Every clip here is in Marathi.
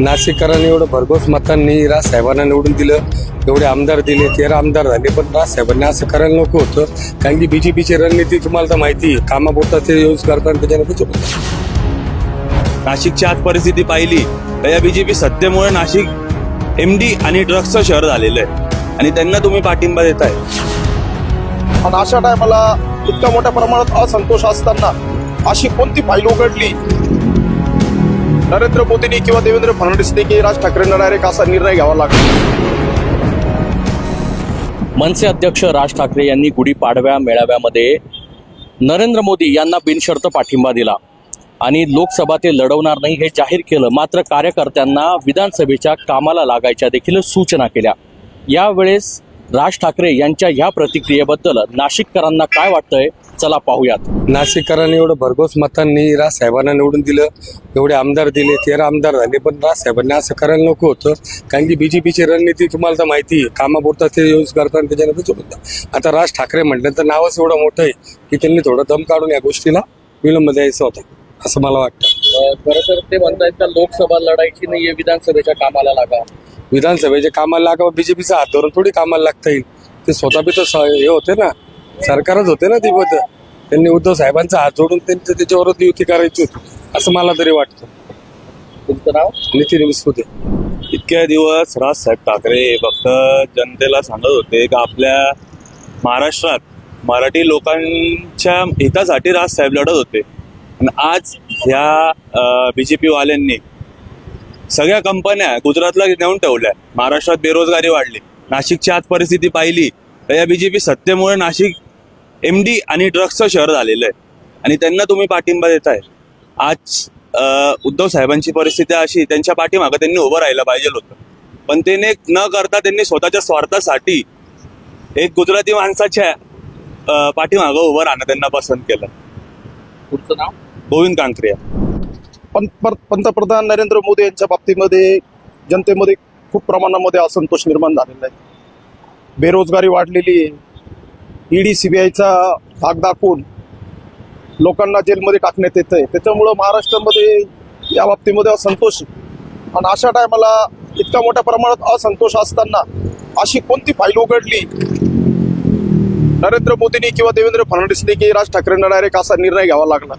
नाशिककरांनी एवढं भरघोस मतांनी राज साहेबांना निवडून दिलं. एवढे आमदार दिले तेरा आमदार झाले पण राज साहेबांनी असं करायला नको होतं. कारण की बीजेपीची रणनीती तुम्हाला तर माहिती आहे. कामापुरता ते यूज करतात आणि त्याच्यानं ते चुकतात. नाशिकची आज परिस्थिती पाहिली तर या बीजेपी सत्तेमुळे नाशिक एमडी आणि ड्रग्सचं शहर झालेलं आहे. आणि त्यांना तुम्ही पाठिंबा देताय. आणि अशा टायमाला इतक्या मोठ्या प्रमाणात असंतोष असताना अशी कोणती फाईल उघडली? नरेंद्र मोदींनी किंवा देवेंद्र फडणवीसनी की राज ठाकरेंना डायरेक्ट असा निर्णय घ्यावा लागला. मनसे अध्यक्ष राज ठाकरे यांनी गुढीपाडव्या मेळाव्यामध्ये नरेंद्र मोदी यांना बिनशर्त पाठिंबा दिला. आणि लोकसभा ते लढवणार नाही हे जाहीर केलं. मात्र कार्यकर्त्यांना विधानसभेच्या कामाला लागायच्या देखील सूचना केल्या. यावेळेस राज ठाकरे यांच्या ह्या प्रतिक्रियेबद्दल नाशिककरांना काय वाटतंय? चला पाहूयात. नाशिककरांनी एवढं भरघोस मतांनी राज साहेबांना निवडून दिलं एवढे आमदार दिले तेरा आमदार झाले पण राज साहेबांनी असं करायला नको होतं. कारण की बीजेपीची रणनीती तुम्हाला तर माहिती आहे कामापुरता ते यूज करतात आणि त्याच्यानं ते चुकतात आता राज ठाकरे म्हटलं तर नावच एवढं मोठं आहे की त्यांनी थोडं दम काढून या गोष्टीला विलंब द्यायचा होता असं मला वाटतं. खरं तर ते म्हणतायत का लोकसभा लढायची नाहीये विधानसभेच्या कामाला लागा. विधानसभेच्या कामाला लागा बीजेपीचा हात धरून थोडी कामाला लागता येईल. ते स्वतः बी तर हे होते ना सरकारच होते ना ती पद. त्यांनी उद्धव साहेबांचा हात जोडून त्यांचं त्याच्यावरच युती करायची होती असं मला तरी वाटतं. तुमचं नाव? नितीन विस्फुते इतक्या दिवस राजसाहेब ठाकरे हे फक्त जनतेला सांगत होते की आपल्या महाराष्ट्रात मराठी लोकांच्या हितासाठी राजसाहेब लढत होते. आणि आज ह्या बी जे पीवाल्यांनी सगळ्या कंपन्या गुजरातला नेऊन ठेवल्या. महाराष्ट्रात बेरोजगारी वाढली. नाशिकची आज परिस्थिती पाहिली. तर या बीजेपी सत्तेमुळे नाशिक एमडी आणि ड्रग्सचं शहर झालेलं आहे. आणि त्यांना तुम्ही पाठिंबा देताय. आज उद्धव साहेबांची परिस्थिती अशी त्यांच्या पाठीमागं त्यांनी उभं राहायला पाहिजे होतं. पण ते ने न करता त्यांनी स्वतःच्या स्वार्थासाठी एक गुजराती माणसाच्या पाठीमागं उभं राहणं त्यांना पसंत केलं. तुमचं नाव? गोविंद कांकरिया. पण पर- पंतप्रधान नरेंद्र मोदी यांच्या बाबतीमध्ये जनतेमध्ये खूप प्रमाणामध्ये असंतोष निर्माण झालेला आहे. बेरोजगारी वाढलेली आहे. ईडी सीबीआयचा भाग दाखवून लोकांना जेलमध्ये टाकण्यात येत आहे त्याच्यामुळं महाराष्ट्रामध्ये या बाबतीमध्ये असंतोष आणि अशा टायमाला इतक्या मोठ्या प्रमाणात असंतोष असताना अशी कोणती फाईल उघडली? नरेंद्र मोदींनी किंवा देवेंद्र फडणवीसनी की राज ठाकरेंना डायरेक्ट असा निर्णय घ्यावा लागला?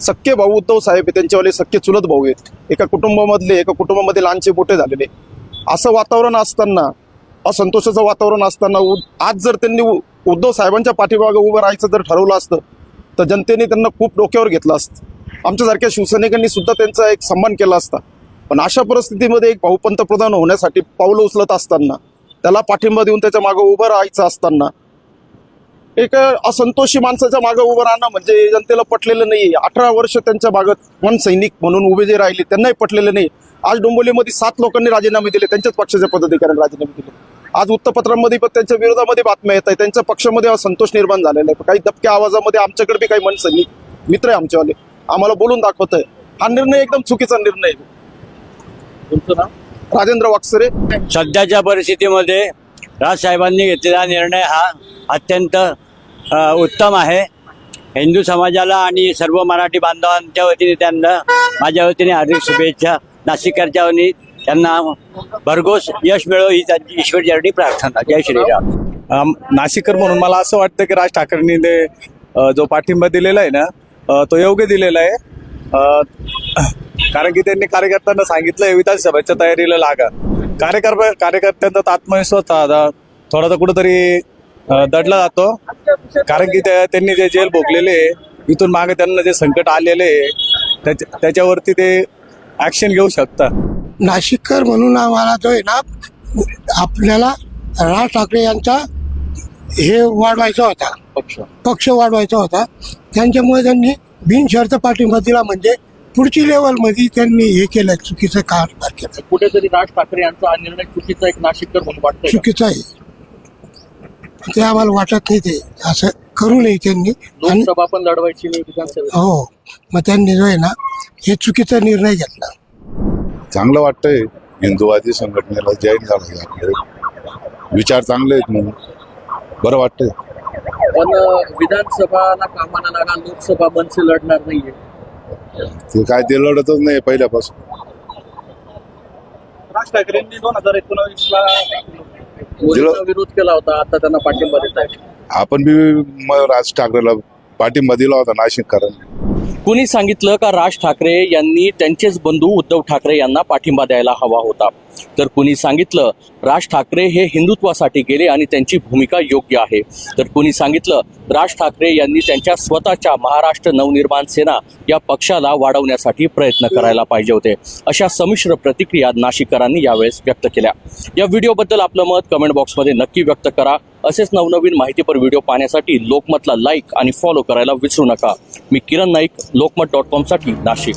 सख्खे भाऊ उद्धव साहेब आहे, त्यांच्यावाले सख्खे चुलत भाऊ आहेत. एका कुटुंबामधले एका कुटुंबामध्ये लहानचे मोठे झालेले. असं वातावरण असताना असंतोषाचं वातावरण असताना आज जर त्यांनी उद्धव साहेबांच्या पाठीमागे उभं राहायचं जर ठरवलं असतं तर जनतेने त्यांना खूप डोक्यावर घेतलं असतं. आमच्यासारख्या शिवसैनिकांनी सुद्धा त्यांचा एक सन्मान केला असता. पण अशा परिस्थितीमध्ये एक भाऊ पंतप्रधान होण्यासाठी पावलं उचलत असताना त्याला पाठिंबा देऊन त्याच्या मागं उभं राहायचं असताना एक असंतोषी माणसाच्या मागं उभं राहणं म्हणजे जनतेला पटलेलं नाही अठरा वर्ष त्यांच्या भागात वन सैनिक म्हणून उभे जे राहिले त्यांनाही पटलेलं नाही आज डोंबोलीमध्ये सात लोकांनी राजीनामे दिले त्यांच्याच पक्षाच्या पदाधिकाऱ्यांनी राजीनामे दिले. आज वृत्तपत्रांमध्ये पण त्यांच्या विरोधामध्ये बातम्या येत आहे त्यांच्या पक्षामध्ये असंतोष निर्माण झालेला आहे. काही दबक्या आवाजामध्ये आमच्याकडे बी काही सैनिक मित्र आहे आमच्यावाले. आम्हाला बोलून दाखवत आहे हा निर्णय एकदम चुकीचा निर्णय आहे. तुमचं नाव? राजेंद्र वाकसरे. सध्याच्या परिस्थितीमध्ये राजसाहेबांनी घेतलेला निर्णय हा अत्यंत उत्तम आहे. हिंदू समाजाला आणि सर्व मराठी बांधवांच्या वतीने त्यांना माझ्या वतीने हार्दिक शुभेच्छा. नाशिकरच्या वतीने त्यांना भरघोस यश मिळो ही त्यांची ईश्वरचरणी प्रार्थना. जय श्रीराम. नाशिककर म्हणून मला असं वाटतं की राज ठाकरेंनी ते जो पाठिंबा दिलेला आहे ना तो योग्य दिलेला आहे. कारण की त्यांनी कार्यकर्त्यांना सांगितलं विधानसभेच्या तयारीला लागा. कार्यकर्ता कार्यकर्त्यांचा तर आत्मविश्वास थोडासा कुठंतरी दडला जातो. कारण की त्यांनी जे जेल भोगलेले इथून मागे त्यांना जे संकट आलेले त्याच्या- त्याच्यावरती ते ऍक्शन घेऊ शकतात नाशिककर म्हणून आम्हाला जो आहे ना आपल्याला राज ठाकरे यांचा हे वाढवायचा होता. पक्ष. पक्ष वाढवायचा होता. त्यांच्यामुळे त्यांनी बिनशर्त पाठिंबा दिला म्हणजे पुढची लेवलमध्ये त्यांनी हे केलं चुकीचं कारभार केलं. कुठेतरी राज ठाकरे यांचा हा निर्णय चुकीचा एक नाशिककर म्हणून वाटतंय का? चुकीचं आहे. ते आम्हाला वाटत नाही ते. असं करू नये त्यांनी. लोकसभा पण लढवायची नाही विधानसभा हो. मग त्यांनी जो आहे ना हे चुकीचा निर्णय घेतला. चांगलं वाटतंय. हिंदुवादी संघटनेला जॉईन झालं आपले विचार चांगले आहेत म्हणून. बरं वाटतंय. पण विधानसभाला कामाला लागा लोकसभा मनसे लढणार नाहीये. ते काय ते लढतच नाही पहिल्यापासून. राज ठाकरेंनी दोन हजार एकोणावीसला मोदींचा विरोध केला होता आता त्यांना पाठिंबा देत आहे आपण बी राज ठाकरेला पाठिंबा दिला होता नाशिककरांनी. कुणी सांगितलं का राज ठाकरे यांनी त्यांचेच बंधू उद्धव ठाकरे यांना पाठिंबा द्यायला हवा होता? तर कुणी सांगितलं राज ठाकरे हे हिंदुत्वासाठी गेले आणि त्यांची भूमिका योग्य आहे. तर कुणी सांगितलं राज ठाकरे यांनी त्यांच्या स्वतःच्या महाराष्ट्र नवनिर्माण सेना या पक्षाला वाढवण्यासाठी प्रयत्न करायला पाहिजे होते. अशा संमिश्र प्रतिक्रिया नाशिककरांनी यावेळेस व्यक्त केल्या. या व्हिडिओबद्दल आपलं मत कमेंट बॉक्समध्ये नक्की व्यक्त करा. असेच नवनवीन माहितीपर व्हिडिओ पाहण्यासाठी लोकमतला लाईक आणि फॉलो करायला विसरू नका. मी किरण नाईक लोकमत डॉट कॉमसाठी नाशिक.